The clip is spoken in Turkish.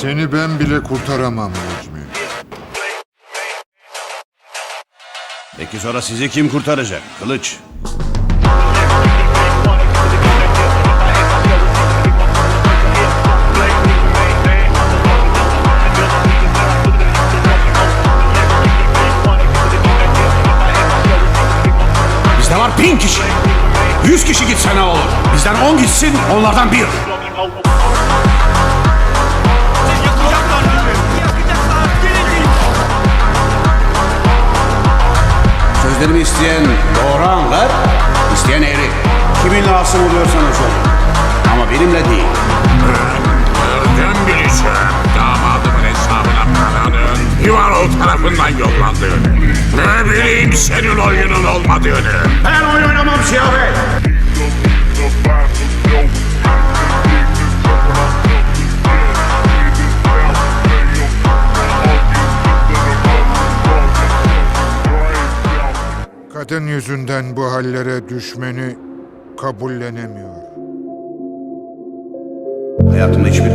Seni ben bile kurtaramam Necmi. Peki sonra sizi kim kurtaracak? Kılıç. Bizde var bin kişi. Yüz kişi gitse ne olur? Bizden on gitsin, onlardan bir. Sözlerimi isteyen doğru anlar, isteyen eğri. Kiminle asım oluyorsanız olun. Ama benimle değil. Nereden bileceğim damadımın hesabına paranın Ivanov tarafından yollandığını? Ne bileyim senin oyunun olmadığını? Ben oyun oynamam Siyah Bey. Kadın yüzünden bu hallere düşmeni kabullenemiyor. Hayatımda hiçbir